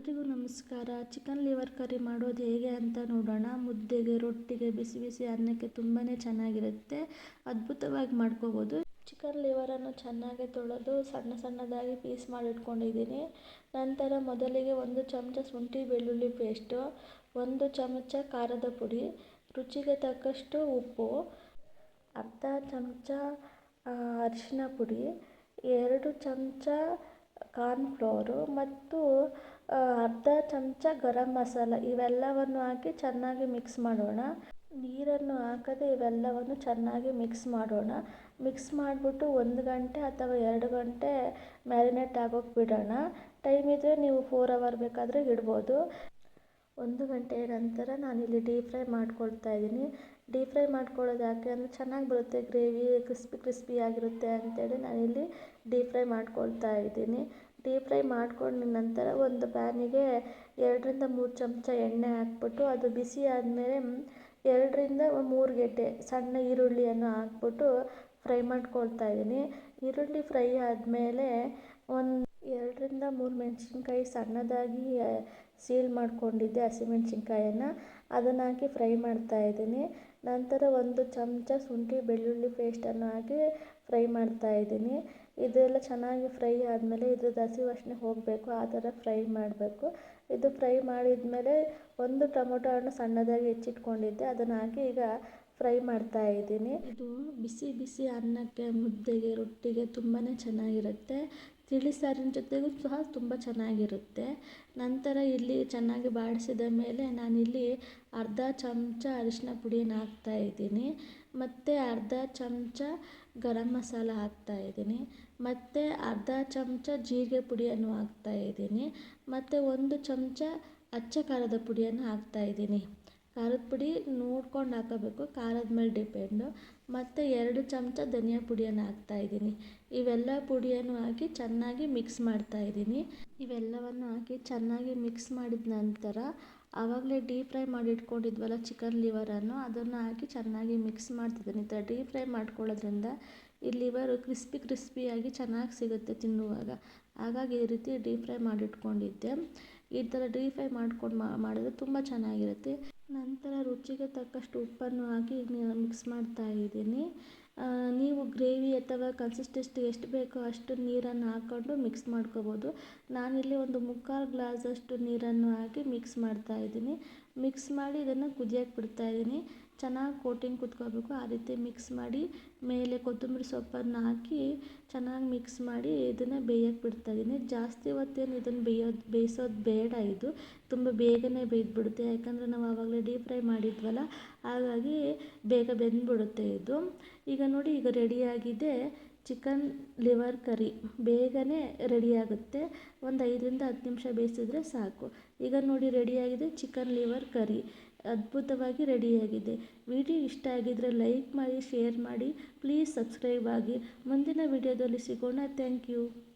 ಎಲ್ರಿಗೂ ನಮಸ್ಕಾರ. Chicken liver ಕರಿ ಮಾಡೋದು ಹೇಗೆ ಅಂತ ನೋಡೋಣ. ಮುದ್ದೆಗೆ, ರೊಟ್ಟಿಗೆ, ಬಿಸಿ ಬಿಸಿ ಅನ್ನಕ್ಕೆ ತುಂಬಾ ಚೆನ್ನಾಗಿರುತ್ತೆ. ಅದ್ಭುತವಾಗಿ ಮಾಡ್ಕೋಬೋದು. ಚಿಕನ್ ಲಿವರನ್ನು ಚೆನ್ನಾಗಿ ತೊಳೆದು ಸಣ್ಣ ಸಣ್ಣದಾಗಿ ಪೀಸ್ ಮಾಡಿಟ್ಕೊಂಡಿದ್ದೀನಿ. ನಂತರ ಮೊದಲಿಗೆ ಒಂದು ಚಮಚ ಶುಂಠಿ ಬೆಳ್ಳುಳ್ಳಿ ಪೇಸ್ಟು, ಒಂದು ಚಮಚ ಖಾರದ ಪುಡಿ, ರುಚಿಗೆ ತಕ್ಕಷ್ಟು ಉಪ್ಪು, ಅರ್ಧ ಚಮಚ ಅರಿಶಿನ ಪುಡಿ, ಎರಡು ಚಮಚ ಕಾರ್ನ್ಫ್ಲೋರು ಮತ್ತು ಅರ್ಧ ಚಮಚ ಗರಂ ಮಸಾಲ ಇವೆಲ್ಲವನ್ನು ಹಾಕಿ ಚೆನ್ನಾಗಿ ಮಿಕ್ಸ್ ಮಾಡೋಣ. ನೀರನ್ನು ಹಾಕದೆ ಇವೆಲ್ಲವನ್ನು ಚೆನ್ನಾಗಿ ಮಿಕ್ಸ್ ಮಾಡೋಣ. ಮಿಕ್ಸ್ ಮಾಡಿಬಿಟ್ಟು ಒಂದು ಗಂಟೆ ಅಥವಾ ಎರಡು ಗಂಟೆ ಮ್ಯಾರಿನೇಟ್ ಆಗೋಕೆ ಬಿಡೋಣ. ಟೈಮ್ ಇದ್ದರೆ ನೀವು ಫೋರ್ ಅವರ್ ಬೇಕಾದರೆ ಇಡ್ಬೋದು. ಒಂದು ಗಂಟೆಯ ನಂತರ ನಾನು ಇಲ್ಲಿ ಡೀಪ್ ಫ್ರೈ ಮಾಡ್ಕೊಳ್ತಾ ಇದ್ದೀನಿ. ಡೀಪ್ ಫ್ರೈ ಮಾಡ್ಕೊಳ್ಳೋದು ಯಾಕೆ ಅಂದರೆ ಚೆನ್ನಾಗಿ ಬರುತ್ತೆ, ಗ್ರೇವಿ, ಕ್ರಿಸ್ಪಿ ಕ್ರಿಸ್ಪಿ ಆಗಿರುತ್ತೆ ಅಂತೇಳಿ ನಾನಿಲ್ಲಿ ಡೀಪ್ ಫ್ರೈ ಮಾಡ್ಕೊಳ್ತಾ ಇದ್ದೀನಿ. ಡೀಪ್ ಫ್ರೈ ಮಾಡ್ಕೊಂಡ ನಂತರ ಒಂದು ಪ್ಯಾನಿಗೆ ಎರಡರಿಂದ ಮೂರು ಚಮಚ ಎಣ್ಣೆ ಹಾಕ್ಬಿಟ್ಟು ಅದು ಬಿಸಿ ಆದಮೇಲೆ ಎರಡರಿಂದ ಮೂರು ಗೆಡ್ಡೆ ಸಣ್ಣ ಈರುಳ್ಳಿಯನ್ನು ಹಾಕ್ಬಿಟ್ಟು ಫ್ರೈ ಮಾಡ್ಕೊಳ್ತಾ ಇದ್ದೀನಿ. ಈರುಳ್ಳಿ ಫ್ರೈ ಆದಮೇಲೆ ಒಂದು ಎರಡರಿಂದ ಮೂರು ಮೆಣಸಿನ್ಕಾಯಿ ಸಣ್ಣದಾಗಿ ಸೀಲ್ ಮಾಡ್ಕೊಂಡಿದ್ದೆ ಹಸಿಮೆಣ್ಸಿನ್ಕಾಯನ್ನು ಅದನ್ನು ಹಾಕಿ ಫ್ರೈ ಮಾಡ್ತಾ ಇದ್ದೀನಿ. ನಂತರ ಒಂದು ಚಮಚ ಶುಂಠಿ ಬೆಳ್ಳುಳ್ಳಿ ಪೇಸ್ಟನ್ನು ಹಾಕಿ ಫ್ರೈ ಮಾಡ್ತಾ ಇದ್ದೀನಿ. ಇದೆಲ್ಲ ಚೆನ್ನಾಗಿ ಫ್ರೈ ಆದಮೇಲೆ ಇದ್ರದ್ದು ಹಸಿ ವಾಸನೆ ಹೋಗಬೇಕು, ಆ ಥರ ಫ್ರೈ ಮಾಡಬೇಕು. ಇದು ಫ್ರೈ ಮಾಡಿದಮೇಲೆ ಒಂದು ಟೊಮೊಟೊ ಹಣ್ಣು ಸಣ್ಣದಾಗಿ ಹೆಚ್ಚಿಟ್ಕೊಂಡಿದ್ದೆ, ಅದನ್ನು ಹಾಕಿ ಈಗ ಫ್ರೈ ಮಾಡ್ತಾ ಇದ್ದೀನಿ. ಇದು ಬಿಸಿ ಬಿಸಿ ಅನ್ನಕ್ಕೆ ಮುದ್ದೆಗೆ, ರೊಟ್ಟಿಗೆ ತುಂಬಾ ಚೆನ್ನಾಗಿರುತ್ತೆ. ತಿಳಿ ಸಾರಿನ ಜೊತೆಗೂ ಸಹ ತುಂಬ ಚೆನ್ನಾಗಿರುತ್ತೆ. ನಂತರ ಇಲ್ಲಿ ಚೆನ್ನಾಗಿ ಬಾಡಿಸಿದ ಮೇಲೆ ನಾನಿಲ್ಲಿ ಅರ್ಧ ಚಮಚ ಅರಿಶಿನ ಪುಡಿಯನ್ನು ಹಾಕ್ತಾಯಿದ್ದೀನಿ ಮತ್ತು ಅರ್ಧ ಚಮಚ ಗರಂ ಮಸಾಲ ಹಾಕ್ತಾಯಿದ್ದೀನಿ ಮತ್ತು ಅರ್ಧ ಚಮಚ ಜೀರಿಗೆ ಪುಡಿಯನ್ನು ಹಾಕ್ತಾಯಿದ್ದೀನಿ ಮತ್ತು ಒಂದು ಚಮಚ ಅಚ್ಚ ಖಾರದ ಪುಡಿಯನ್ನು ಹಾಕ್ತಾಯಿದ್ದೀನಿ ಖಾರದ ಪುಡಿ ನೋಡ್ಕೊಂಡು ಹಾಕಬೇಕು. ಖಾರದ ಮೇಲೆ ಡಿಪೆಂಡು. ಮತ್ತು ಎರಡು ಚಮಚ ಧನಿಯಾ ಪುಡಿಯನ್ನು ಹಾಕ್ತಾಯಿದ್ದೀನಿ ಇವೆಲ್ಲ ಪುಡಿಯನ್ನು ಹಾಕಿ ಚೆನ್ನಾಗಿ ಮಿಕ್ಸ್ ಮಾಡ್ತಾ ಇದ್ದೀನಿ. ಇವೆಲ್ಲವನ್ನು ಹಾಕಿ ಚೆನ್ನಾಗಿ ಮಿಕ್ಸ್ ಮಾಡಿದ ನಂತರ ಆವಾಗಲೇ ಡೀಪ್ ಫ್ರೈ ಮಾಡಿ ಇಟ್ಕೊಂಡಿದ್ವಲ್ಲ ಚಿಕನ್ ಲಿವರನ್ನು, ಅದನ್ನು ಹಾಕಿ ಚೆನ್ನಾಗಿ ಮಿಕ್ಸ್ ಮಾಡ್ತಿದ್ದೀನಿ. ಈ ಥರ ಡೀಪ್ ಫ್ರೈ ಮಾಡ್ಕೊಳ್ಳೋದ್ರಿಂದ ಈ ಲಿವರು ಕ್ರಿಸ್ಪಿ ಕ್ರಿಸ್ಪಿಯಾಗಿ ಚೆನ್ನಾಗಿ ಸಿಗುತ್ತೆ ತಿನ್ನುವಾಗ. ಹಾಗಾಗಿ ಈ ರೀತಿ ಡೀಪ್ ಫ್ರೈ ಮಾಡಿಟ್ಕೊಂಡಿದ್ದೆ. ಈ ಥರ ಡೀಪ್ ಫ್ರೈ ಮಾಡ್ಕೊಂಡು ಮಾಡಿದ್ರೆ ತುಂಬ ಚೆನ್ನಾಗಿರುತ್ತೆ. ನಂತರ ರುಚಿಗೆ ತಕ್ಕಷ್ಟು ಉಪ್ಪನ್ನು ಹಾಕಿ ಮಿಕ್ಸ್ ಮಾಡ್ತಾ ಇದ್ದೀನಿ. ನೀವು ಗ್ರೇವಿ ಅಥವಾ ಕನ್ಸಿಸ್ಟೆನ್ಸಿ ಎಷ್ಟು ಬೇಕೋ ಅಷ್ಟು ನೀರನ್ನು ಹಾಕ್ಕೊಂಡು ಮಿಕ್ಸ್ ಮಾಡ್ಕೋಬೋದು. ನಾನಿಲ್ಲಿ ಒಂದು ಮುಕ್ಕಾಲು ಗ್ಲಾಸಷ್ಟು ನೀರನ್ನು ಹಾಕಿ ಮಿಕ್ಸ್ ಮಾಡ್ತಾ ಇದ್ದೀನಿ. ಮಿಕ್ಸ್ ಮಾಡಿ ಇದನ್ನು ಕುದಿಯೋಕ್ಕೆ ಬಿಡ್ತಾ ಇದ್ದೀನಿ ಚೆನ್ನಾಗಿ ಕೋಟಿಂಗ್ ಕುತ್ಕೋಬೇಕು. ಆ ರೀತಿ ಮಿಕ್ಸ್ ಮಾಡಿ ಮೇಲೆ ಕೊತ್ತಂಬರಿ ಸೊಪ್ಪನ್ನು ಹಾಕಿ ಚೆನ್ನಾಗಿ ಮಿಕ್ಸ್ ಮಾಡಿ ಇದನ್ನು ಬೇಯಕ್ಕೆ ಬಿಡ್ತಾಯಿದ್ದೀನಿ ಜಾಸ್ತಿ ಹೊತ್ತೇನು ಇದನ್ನು ಬೇಯೋದು ಬೇಯಿಸೋದು ಬೇಡ ಇದು. ತುಂಬ ಬೇಗನೆ ಬೇಯ್ದುಬಿಡುತ್ತೆ. ಯಾಕಂದರೆ ನಾವು ಆವಾಗಲೇ ಡೀಪ್ ಫ್ರೈ ಮಾಡಿದ್ವಲ್ಲ, ಹಾಗಾಗಿ ಬೇಗ ಬೆಂದ್ಬಿಡುತ್ತೆ ಇದು. ಈಗ ನೋಡಿ, ಈಗ ರೆಡಿಯಾಗಿದೆ ಚಿಕನ್ ಲಿವರ್ ಕರಿ ಬೇಗನೆ ರೆಡಿಯಾಗುತ್ತೆ. ಒಂದು ಐದರಿಂದ ಹತ್ತು ನಿಮಿಷ ಬೇಯಿಸಿದ್ರೆ ಸಾಕು. ಈಗ ನೋಡಿ ರೆಡಿಯಾಗಿದೆ ಚಿಕನ್ ಲಿವರ್ ಕರಿ. ಅದ್ಭುತವಾಗಿ ರೆಡಿಯಾಗಿದೆ. ವಿಡಿಯೋ ಇಷ್ಟ ಆಗಿದ್ದರೆ ಲೈಕ್ ಮಾಡಿ, ಶೇರ್ ಮಾಡಿ. ಪ್ಲೀಸ್ ಸಬ್ಸ್ಕ್ರೈಬ್ ಆಗಿ. ಮುಂದಿನ ವಿಡಿಯೋದಲ್ಲಿ ಸಿಗೋಣ. Thank you.